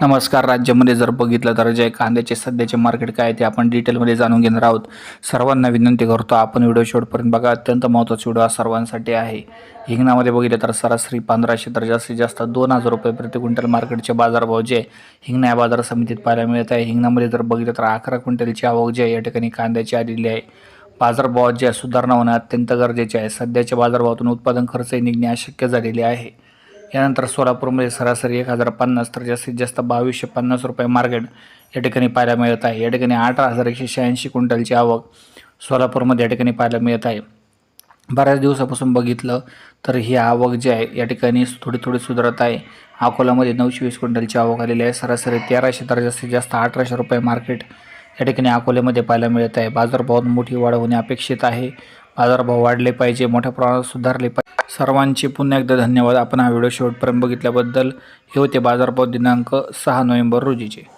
नमस्कार. राज्यामध्ये जर बघितलं तर जे कांद्याचे सध्याचे मार्केट काय आहे ते आपण डिटेलमध्ये जाणून घेणार आहोत. सर्वांना विनंती करतो आपण व्हिडिओ शेवटपर्यंत बघा. अत्यंत महत्त्वाचा व्हिडिओ हा सर्वांसाठी आहे. हिंगणामध्ये बघितलं तर सरासरी पंधराशे तर जास्तीत जास्त दोन हजार रुपये प्रति क्विंटल मार्केटचे बाजारभाव जे हिंगणा या बाजार समितीत पाहायला मिळत आहे. हिंगणामध्ये जर बघितलं तर अकरा क्विंटलची आवक जी आहे या ठिकाणी कांद्याची आलेली आहे. बाजारभावात जे आहे सुधारणा होणं अत्यंत गरजेचे आहे. सध्याच्या बाजारभावातून उत्पादन खर्चही निघणे अशक्य झालेले आहे. यानंतर सोलापूरमध्ये सरासरी एक हजार पन्नास तर जास्तीत जास्त बावीसशे पन्नास रुपये मार्केट या ठिकाणी पाहायला मिळत आहे. या ठिकाणी अठरा हजार एकशे शहाऐंशी क्विंटलची आवक सोलापूरमध्ये या ठिकाणी पाहायला मिळत आहे. बऱ्याच दिवसापासून बघितलं तर ही आवक जी आहे या ठिकाणी थोडी थोडी सुधारत आहे. अकोल्यामध्ये नऊशे वीस क्विंटलची आवक आलेली आहे. सरासरी तेराशे तर जास्तीत जास्त अठराशे रुपये मार्केट या ठिकाणी अकोल्यामध्ये पाहायला मिळत आहे. बाजारभावात मोठी वाढ होणे अपेक्षित आहे. बाजारभाव वाढले पाहिजे मोठ्या प्रमाणात सुधारले पाहिजे. सर्वांचे पुन्हा एकदा धन्यवाद. आपण हा व्हिडिओ शेवटपर्यंत बघितल्याबद्दल. हे होते बाजारभाव दिनांक सहा नोव्हेंबर रोजीचे.